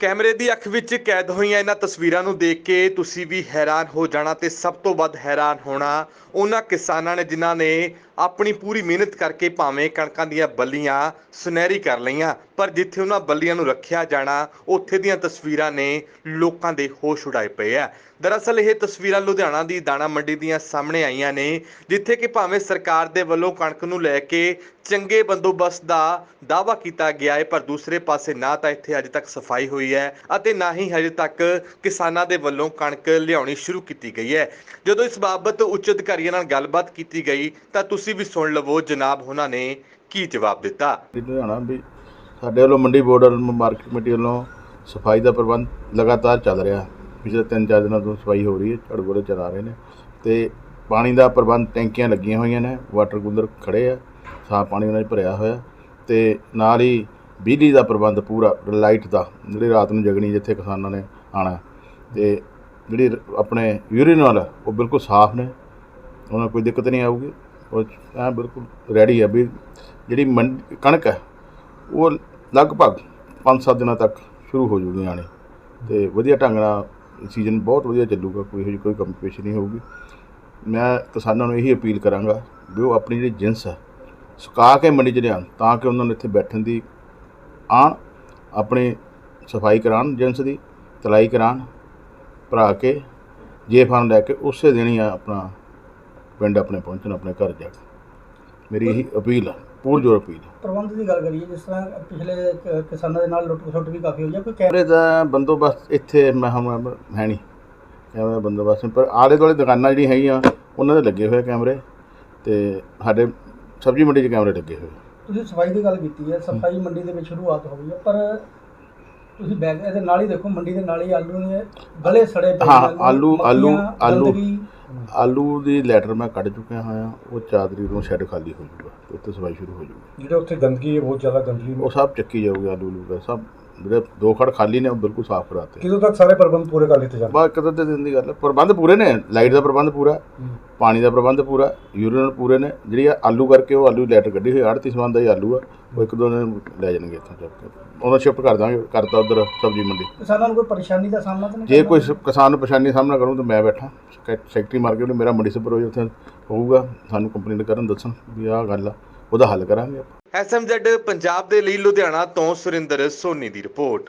ਕੈਮਰੇ ਦੀ ਅੱਖ ਵਿੱਚ ਕੈਦ ਹੋਈਆਂ ਇਹਨਾਂ ਤਸਵੀਰਾਂ ਨੂੰ ਦੇਖ ਕੇ ਤੁਸੀਂ ਵੀ ਹੈਰਾਨ ਹੋ ਜਾਣਾ ਤੇ ਸਭ ਤੋਂ ਵੱਧ ਹੈਰਾਨ ਹੋਣਾ ਉਹਨਾਂ ਕਿਸਾਨਾਂ ਨੇ ਜਿਨ੍ਹਾਂ ਨੇ ਆਪਣੀ ਪੂਰੀ ਮਿਹਨਤ ਕਰਕੇ ਭਾਵੇਂ ਕਣਕਾਂ ਦੀਆਂ ਬੱਲੀਆਂ ਸੁਨਹਿਰੀ ਕਰ ਲਈਆਂ, ਪਰ ਜਿੱਥੇ ਉਹਨਾਂ ਬੱਲੀਆਂ ਨੂੰ ਰੱਖਿਆ ਜਾਣਾ, ਉੱਥੇ ਦੀਆਂ ਤਸਵੀਰਾਂ ਨੇ ਲੋਕਾਂ ਦੇ ਹੋਸ਼ ਉਡਾਏ ਪਏ ਆ। ਦਰਅਸਲ ਇਹ ਤਸਵੀਰਾਂ ਲੁਧਿਆਣਾ ਦੀ ਦਾਣਾ ਮੰਡੀ ਦੀਆਂ ਸਾਹਮਣੇ ਆਈਆਂ ਨੇ, ਜਿੱਥੇ ਕਿ ਭਾਵੇਂ ਸਰਕਾਰ ਦੇ ਵੱਲੋਂ ਕਣਕ ਨੂੰ ਲੈ ਕੇ ਚੰਗੇ ਬੰਦੋਬਸਤ ਦਾ ਦਾਅਵਾ ਕੀਤਾ ਗਿਆ ਹੈ, ਪਰ ਦੂਸਰੇ ਪਾਸੇ ਨਾ ਤਾਂ ਇੱਥੇ ਅਜੇ ਤੱਕ ਸਫ਼ਾਈ ਹੋਈ ਹੈ ਅਤੇ ਨਾ ਹੀ ਹਜੇ ਤੱਕ ਕਿਸਾਨਾਂ ਦੇ ਵੱਲੋਂ ਕਣਕ ਲਿਆਉਣੀ ਸ਼ੁਰੂ ਕੀਤੀ ਗਈ ਹੈ। ਜਦੋਂ ਇਸ ਬਾਬਤ ਉੱਚ ਅਧਿਕਾਰੀਆਂ ਨਾਲ ਗੱਲਬਾਤ ਕੀਤੀ ਗਈ, ਤਾਂ ਤੁਸੀਂ ਵੀ ਸੁਣ ਲਵੋ, ਜਨਾਬ ਉਹਨਾਂ ਨੇ ਕੀ ਜਵਾਬ ਦਿੱਤਾ? ਵੀ ਲੁਧਿਆਣਾ ਵੀ ਸਾਡੇ ਵੱਲੋਂ ਮੰਡੀ ਬੋਰਡ ਮਾਰਕੀਟ ਕਮੇਟੀ ਵੱਲੋਂ ਸਫ਼ਾਈ ਦਾ ਪ੍ਰਬੰਧ ਲਗਾਤਾਰ ਚੱਲ ਰਿਹਾ। ਪਿਛਲੇ ਤਿੰਨ ਚਾਰ ਦਿਨਾਂ ਤੋਂ ਸਫ਼ਾਈ ਹੋ ਰਹੀ ਹੈ ਝਾੜੂ ਚਲਾ ਰਹੇ ਨੇ। ਤੇ ਪਾਣੀ ਦਾ ਪ੍ਰਬੰਧ ਟੈਂਕੀਆਂ ਲੱਗੀਆਂ ਹੋਈਆਂ ਨੇ ਵਾਟਰ ਕੂਲਰ ਖੜੇ ਆ, ਸਾਫ਼ ਪਾਣੀ ਉਹਨਾਂ 'ਚ ਭਰਿਆ ਹੋਇਆ। ਤੇ ਨਾਲ ਹੀ ਬਿਜਲੀ ਦਾ ਪ੍ਰਬੰਧ ਪੂਰਾ ਲਾਈਟ ਦਾ, ਜਿਹੜੀ ਰਾਤ ਨੂੰ ਜਗਣੀ ਜਿੱਥੇ ਕਿਸਾਨਾਂ ਨੇ ਆਣਾ ਤੇ ਜਿਹੜੀ ਆਪਣੇ ਯੂਰੀਨ ਵਾਲਾ, ਉਹ ਬਿਲਕੁਲ ਸਾਫ਼ ਨੇ। ਉਹਨਾਂ ਨੂੰ ਕੋਈ ਦਿੱਕਤ ਨਹੀਂ ਆਊਗੀ। ਉਹ ਐਂ ਬਿਲਕੁਲ ਰੈਡੀ ਹੈ ਵੀ ਜਿਹੜੀ ਮੰਡ, ਕਣਕ ਹੈ, ਉਹ ਲਗਭਗ 5-7 ਦਿਨਾਂ ਤੱਕ ਸ਼ੁਰੂ ਹੋ ਜੂਗੀ ਆਣੀ। ਤੇ ਵਧੀਆ ਢੰਗ ਨਾਲ ਸੀਜ਼ਨ ਬਹੁਤ ਵਧੀਆ ਚੱਲੂਗਾ, ਕੋਈ ਇਹੋ ਜਿਹੀ ਕੋਈ ਕਮੀ ਪੇਸ਼ੀ ਨਹੀਂ ਹੋਊਗੀ। ਮੈਂ ਕਿਸਾਨਾਂ ਨੂੰ ਇਹੀ ਅਪੀਲ ਕਰਾਂਗਾ ਵੀ ਉਹ ਆਪਣੀ ਜਿਹੜੀ ਜਿੰਸ ਹੈ, ਸੁਕਾ ਕੇ ਮੰਡੀ 'ਚ ਲਿਆਉਣ, ਤਾਂ ਕਿ ਉਹਨਾਂ ਨੂੰ ਇੱਥੇ ਬੈਠਣ ਦੀ ਆਣ, ਆਪਣੀ ਸਫ਼ਾਈ ਕਰਾਉਣ ਜਿੰਸ ਦੀ ਤਲਾਈ ਕਰਾਉਣ, ਭਰਾ ਕੇ, ਜੇ ਫਾਰਮ ਲੈ ਕੇ ਉਸੇ ਦਿਨ ਹੀ ਆ ਆਪਣਾ ਪਿੰਡ ਆਪਣੇ ਪਹੁੰਚਣ ਆਪਣੇ ਘਰ ਜਾ ਕੇ ਮੇਰੀ ਇਹੀ ਅਪੀਲ ਹੈ ਪੂਰਜੋਰ ਅਪੀਲ ਹੈ ਪ੍ਰਬੰਧ ਦੀ ਗੱਲ ਕਰੀਏ ਜਿਸ ਤਰ੍ਹਾਂ ਪਿਛਲੇ ਕ- ਕਿਸਾਨਾਂ ਦੇ ਨਾਲ ਲੁੱਟ ਖਸੁੱਟ ਵੀ ਕਾਫੀ ਹੋਈ ਹੈ ਕੋਈ ਕੈਮਰੇ ਦਾ ਬੰਦੋਬਸਤ ਇੱਥੇ ਮੈਂ ਹਮ ਹੈ ਨਹੀਂ ਕੈਮਰੇ ਦਾ ਬੰਦੋਬਸਤ ਨਹੀਂ, ਪਰ ਆਲੇ ਦੁਆਲੇ ਦੁਕਾਨਾਂ ਜਿਹੜੀਆਂ ਹੈਗੀਆਂ ਉਹਨਾਂ ਦੇ ਲੱਗੇ ਹੋਏ ਕੈਮਰੇ ਤੇ ਸਾਡੇ ਸਬਜ਼ੀ ਮੰਡੀ 'ਚ ਕੈਮਰੇ ਲੱਗੇ ਹੋਏ ਤੁਸੀਂ ਸਫ਼ਾਈ ਦੀ ਗੱਲ ਕੀਤੀ ਹੈ ਸਫ਼ਾਈ ਮੰਡੀ ਦੇ ਵਿੱਚ ਸ਼ੁਰੂਆਤ ਹੋ ਗਈ ਹੈ ਪਰ ਤੁਸੀਂ ਬੈਗ ਇਹਦੇ ਨਾਲ ਹੀ ਦੇਖੋ ਮੰਡੀ ਦੇ ਨਾਲ ਹੀ ਆਲੂ ਦੇ ਗਲੇ ਸੜੇ ਪਏ ਹਾਂ, ਨੇ, ਆਲੂ- ਆਲੂ- ਮੱਖੀਆਂ, ਆਲੂ। ਗੰਦਗੀ। ਆਲੂ ਦੀ ਲੈਟਰ ਮੈਂ ਕੱਢ ਚੁੱਕਿਆ ਹੋਇਆ ਉਹ ਚਾਦਰੀ ਤੋਂ ਸ਼ੈੱਡ ਖਾਲੀ ਹੋ ਜਾਊਗਾ ਉੱਥੇ ਸਫ਼ਾਈ ਸ਼ੁਰੂ ਹੋ ਜਾਊਗੀ। ਜਿਹੜੇ ਉੱਥੇ ਗੰਦਗੀ ਹੈ ਬਹੁਤ ਜ਼ਿਆਦਾ ਗੰਦਗੀ ਉਹ ਸਭ ਚੱਕੀ ਜਾਊਗੀ ਆਲੂ ਦਾ ਸਭ ਜਿਹੜੇ ਦੋ ਖੜ ਖਾਲੀ ਨੇ ਉਹ ਬਿਲਕੁਲ ਸਾਫ਼ ਕਰਾਤੇ ਕਿਦੋਂ ਤੱਕ ਸਾਰੇ ਪ੍ਰਬੰਧ ਪੂਰੇ ਕਰ ਲਿੱਤੇ ਜਾਣ ਬਸ ਇੱਕ ਅੱਧੇ ਦਿਨ ਦੀ ਗੱਲ ਹੈ। ਪ੍ਰਬੰਧ ਪੂਰੇ ਨੇ ਲਾਈਟ ਦਾ ਪ੍ਰਬੰਧ ਪੂਰਾ ਪਾਣੀ ਦਾ ਪ੍ਰਬੰਧ ਪੂਰਾ ਯੂਰੀਨਲ ਪੂਰੇ ਨੇ ਜਿਹੜੀ ਆ ਆਲੂ ਕਰਕੇ ਉਹ ਆਲੂ ਲੈਟਰ ਕੱਢੀ ਹੋਈ ਆੜਤੀ ਸਮਾਨ ਦਾ ਹੀ ਆਲੂ ਆ ਉਹ ਇੱਕ ਦੋ ਦਿਨ ਲੈ ਜਾਣਗੇ ਇੱਥੋਂ ਚੱਕ ਕੇ। ਉਹਨਾਂ ਸ਼ਿਫਟ ਕਰ ਦਾਂਗੇ ਕਰਤਾ ਉਧਰ ਸਬਜ਼ੀ ਮੰਡੀ। ਕਿਸਾਨਾਂ ਨੂੰ ਕੋਈ ਪਰੇਸ਼ਾਨੀ ਦਾ ਸਾਹਮਣਾ ਤਾਂ ਨਹੀਂ ਜੇ ਕੋਈ ਸ- ਕਿਸਾਨ ਨੂੰ ਪਰੇਸ਼ਾਨੀ ਦਾ ਸਾਹਮਣਾ ਕਰੂੰ ਤਾਂ ਮੈਂ ਬੈਠਾ। ਸੈਕ- ਸੈਕਟਰੀ ਮਾਰਕੀਟ ਮੇਰਾ ਮੰਡੀ ਸੁਪਰਵਾਈਜ਼ਰ ਉੱਥੇ ਹੋਊਗਾ ਸਾਨੂੰ ਕੰਪਲੇਂਟ ਕਰਨ ਦੱਸਣ ਵੀ ਆਹ ਗੱਲ ਆ। ਉਹਦਾ ਹੱਲ ਕਰਾਂਗੇ ਆਪਾਂ। ਐਸਐਮਜ਼ੈਡ ਪੰਜਾਬ ਦੇ ਲਈ ਲੁਧਿਆਣਾ ਤੋਂ ਸੁਰਿੰਦਰ ਸੋਨੀ ਦੀ ਰਿਪੋਰਟ।